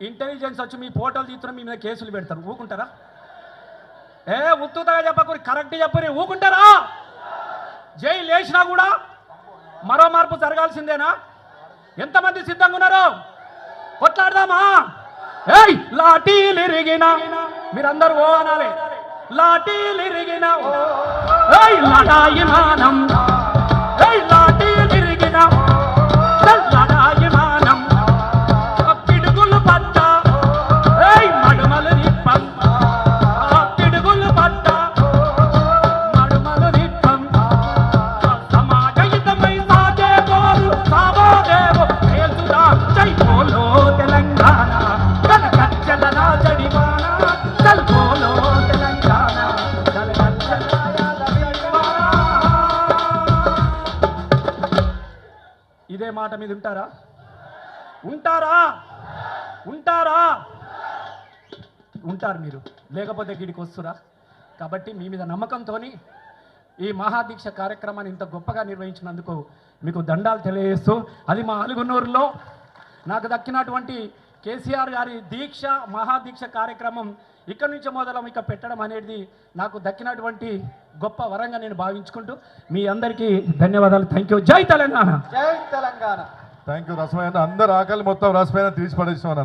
Intelligence వచ్చి మీ ఫోటోలు తీస్తున్న మీ మీద కేసులు పెడతారు. ఊకుంటారా? ఏ ఉత్తుతగా చెప్పకూరి కరెక్ట్ చెప్పని ఊకుంటారా? జై లేచినా కూడా మరో మార్పు జరగాల్సిందేనా? ఎంతమంది సిద్ధంగా ఉన్నారు? కొట్లాడదామా? ఏయ్ లాఠీలిరిగిన మీరందరూ ఓ అనాలి. లాఠీలిరిగిన ఏయ్ లడాయిమానం ఏయ్ ఇదే మాట మీద ఉంటారా? ఉంటారా? ఉంటారా? ఉంటారు మీరు. లేకపోతే గిడికి వస్తురా? కాబట్టి మీ మీద నమ్మకంతోని ఈ మహాదీక్ష కార్యక్రమాన్ని ఇంత గొప్పగా నిర్వహించినందుకు మీకు దండాలు తెలియజేస్తూ అది మా అలుగునూరులో నాకు దక్కినటువంటి కేసీఆర్ గారి దీక్ష మహాదీక్ష కార్యక్రమం ఇక్కడి నుంచి మొదలం ఇక పెట్టడం అనేది నాకు దక్కినటువంటి గొప్ప వరంగా నేను భావించుకుంటూ మీ అందరికీ ధన్యవాదాలు. థ్యాంక్ యూ జై తెలంగాణ. జై తెలంగాణ. థ్యాంక్ యూ రసమైన అందరు ఆకలి మొత్తం రసమైన తీసి పడేసాం